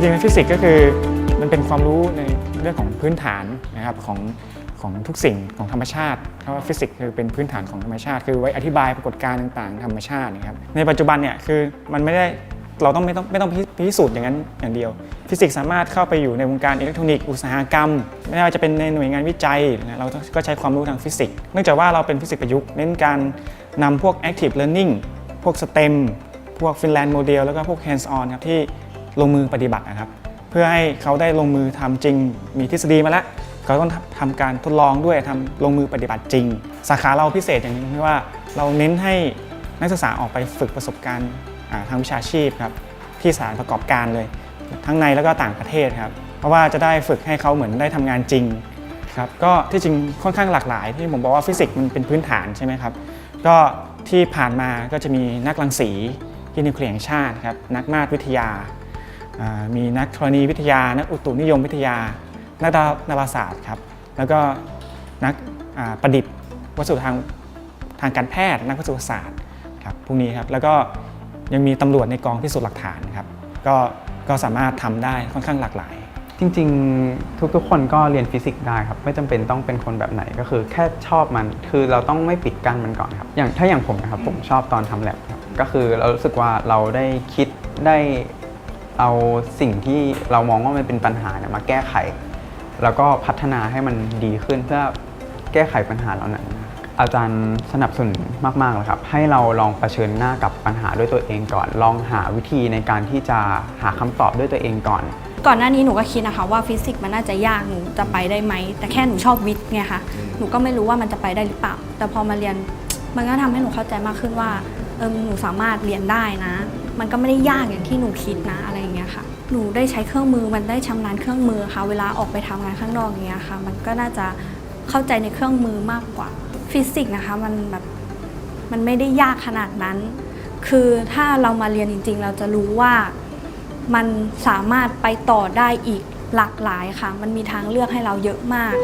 จริงๆฟิสิกส์ก็คือมันเป็นความรู้ในเรื่องของพื้นฐานนะครับของของทุกสิ่งของธรรมชาติเพราะว่าฟิสิกส์คือเป็นพื้นฐานของธรรมชาติ คือไว้อธิบายปรากฏการณ์ต่างๆ ธรรมชาตินะครับในปัจจุบันเนี่ยคือมันไม่ได้เราต้องไม่ต้องไม่ต้องพิสูจน์อย่างนั้นอย่างเดียว ฟิสิกส์สามารถเข้าไปอยู่ในวงการอิเล็กทรอนิกส์อุตสาหกรรม ไม่ว่าจะเป็นในหน่วยงานวิจัยนะเราก็ใช้ความรู้ทางฟิสิกส์เนื่องจากว่าเราเป็นฟิสิกส์ประยุกต์เน้นการนำพวก active learning พวก STEM พวก Finland Model แล้วก็พวก hands on ครับที่ ลงมือปฏิบัตินะครับ เพื่อให้เขาได้ลงมือทำจริง มีทฤษฎีมาแล้วเขาต้องทำการทดลองด้วยทำลงมือปฏิบัติจริง สาขาเราพิเศษอย่างนึงที่ว่าเราเน้นให้นักศึกษาออกไปฝึกประสบการณ์ทางวิชาชีพครับที่สถานประกอบการเลย ทั้งในแล้วก็ต่างประเทศครับเพราะว่าจะได้ฝึกให้เขาเหมือนได้ทำงานจริงครับก็ที่จริงค่อนข้างหลากหลาย ที่ผมบอกว่าฟิสิกส์มันเป็นพื้นฐานใช่ไหมครับก็ที่ผ่านมาก็จะมีนักรังสีที่นิวเคลียร์แห่งชาติครับนักมาตรวิทยา มีนักธรณีวิทยา นักอุตุนิยมวิทยา นักดาดาราศาสตร์ครับ แล้วก็นักประดิษฐ์วัสดุทางทางการแพทย์ นักวัสดุศาสตร์ครับพวกนี้ครับ แล้วก็ยังมีตำรวจในกองพิสูจน์หลักฐานครับ ก็ก็สามารถทำได้ค่อนข้างหลากหลาย จริงๆ ทุกๆ คนก็เรียนฟิสิกส์ได้ครับ ไม่จำเป็นต้องเป็นคนแบบไหนก็คือแค่ชอบมัน คือเราต้องไม่ปิดกั้นมันก่อนครับ อย่างถ้าอย่างผมนะครับผมชอบตอนทำแลบครับก็คือเรารู้สึกว่าเราได้คิดได้ เอาสิ่งที่เรามองว่ามันเป็นปัญหาเนี่ยมาแก้ไข แล้วก็พัฒนาให้มันดีขึ้นเพื่อแก้ไขปัญหาเหล่านั้น อาจารย์สนับสนุนมากๆเลยครับ ให้เราลองเผชิญหน้ากับปัญหาด้วยตัวเองก่อน ลองหาวิธีในการที่จะหาคำตอบด้วยตัวเองก่อน ก่อนหน้านี้หนูก็คิดนะคะว่าฟิสิกส์มันน่าจะยากหนูจะไปได้ไหม แต่แค่หนูชอบวิทย์ไงคะ หนูก็ไม่รู้ว่ามันจะไปได้หรือเปล่า แต่พอมาเรียนมันก็ทำให้หนูเข้าใจมากขึ้นว่าเออหนูสามารถเรียนได้นะ มันก็ไม่ได้ยากอย่างที่หนูคิดนะอะไร หนูได้ใช้เครื่องมือมันได้ชำนาญเครื่องมือค่ะ เวลาออกไปทำงานข้างนอกอย่างเงี้ยค่ะ มันก็น่าจะเข้าใจในเครื่องมือมากกว่าฟิสิกส์นะคะมันแบบมันไม่ได้ยากขนาดนั้น คือถ้าเรามาเรียนจริง ๆ เราจะรู้ว่ามันสามารถไปต่อได้อีกหลากหลายค่ะ มันมีทางเลือกให้เราเยอะมาก